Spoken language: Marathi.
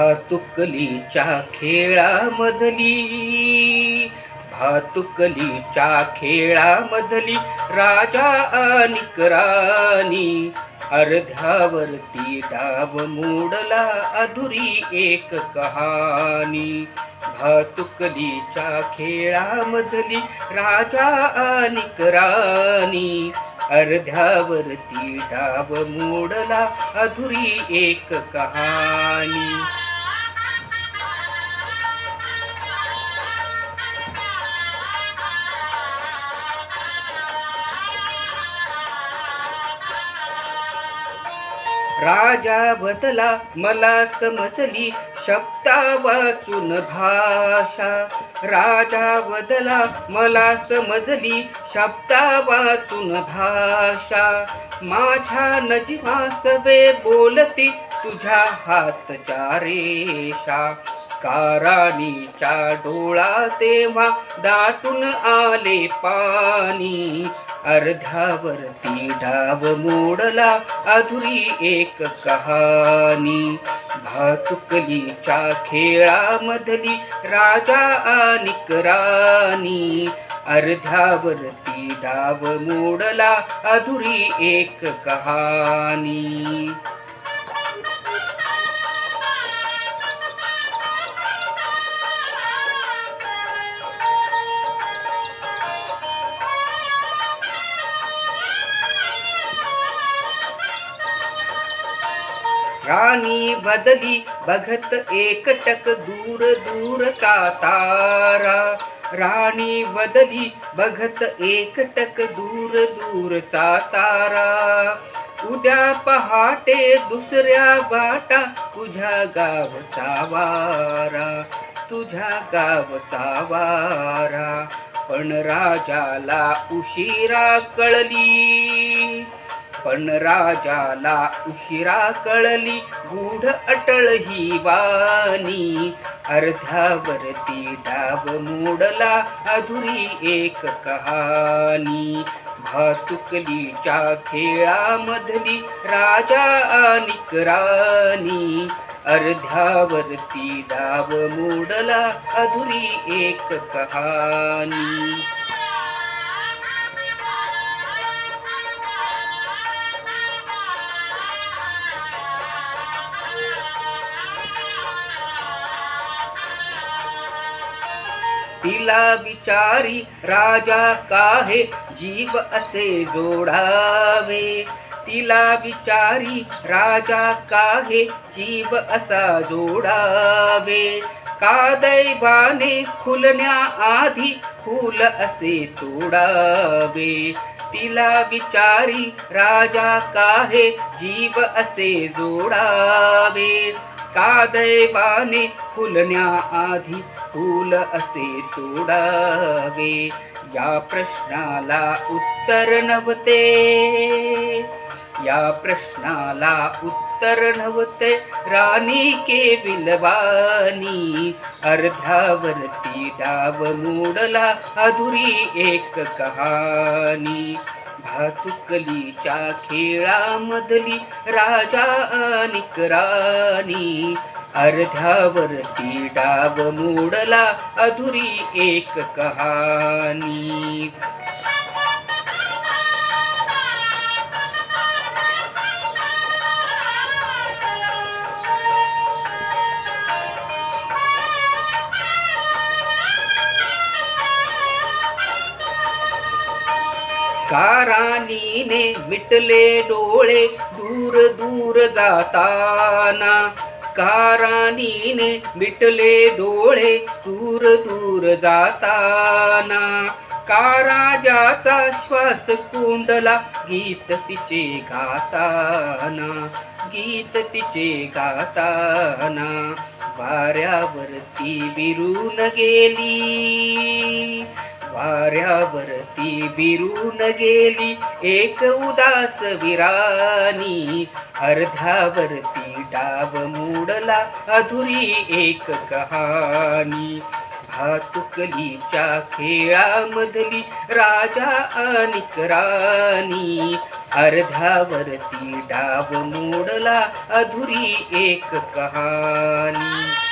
भातुकलीच्या खेळामधली भातुकलीच्या खेळामधली राजा आणि राणी अर्ध्यावरती डाव मोडला अधुरी एक कहाणी. भातुकलीच्या खेळामधली राजा आणि राणी अर्ध्यावरती डाव मोडला अधुरी एक कहाणी. राजा बदला मला समजली शब्दा वाचून भाषा. राजा बदला मला समजली शब्दा वाचून भाषा. माझ्या नजिमा सवे बोलती तुझ्या हातच्या रेषा. काराणीच्या डोळा तेव्हा दाटून आले पाणी. अर्ध्यावरती डाव मोडला अधुरी एक कहाणी. भातुकलीच्या खेळामधली राजा आणि राणी अर्ध्यावरती डाव मोडला अधुरी एक कहाणी. राणी बदली बघत एकटक दूर दूर का तारा राणी बदली बघत एकटक दूर दूरचा तारा उद्या पहाटे दुसऱ्या वाटा तुझ्या गावचा वारा तुझ्या गावचा वारा. पण राजाला उशिरा कळली. पण राजाला उशिरा कळली गूढ अटळ ही वाणी. अर्ध्यावरती डाब मोडला अधुरी एक कहाणी. भातुकलीच्या खेळामधली राजा आणि राणी. अर्ध्यावरती डाब मोडला अधुरी एक कहाणी. तिला विचारी राजा काहे? जीव असे जोडावे. तिला विचारी राजा काहे? जीव असा जोडावे. कादैवाने खुलण्या आधी फूल असे तोडावे. तिला विचारी राजा काहे? जीव असे जोडावे. कादैवाने फुलण्या आधी फूल असे तोडावे? या प्रश्नाला उत्तर नव्हते. या प्रश्नाला उत्तर नव्हते. राणी के विलवानी अर्ध्यावरती डाव मोडला अधुरी एक कहाणी. भातुकलीच्या खेळामधली राजा अनिक राणी. अर्ध्यावरती डाब मोडला अधुरी एक कहाणी. कारानीने मिटले डोळे दूर दूर जाताना. कारानीने मिटले डोळे दूर दूर जाताना. काराजाचा श्वास कुंडला गीत तिचे गाताना. गीत तिचे गाताना. वाऱ्यावरती विरून गेली. वाऱ्यावरती विरून गेली एक उदास विरानी अर्ध्यावरती डाव मोडला अधुरी एक कहाणी. भातुकलीच्या खेळामधली राजा आणि राणी. अर्ध्यावरती डाव मोडला अधुरी एक कहाणी.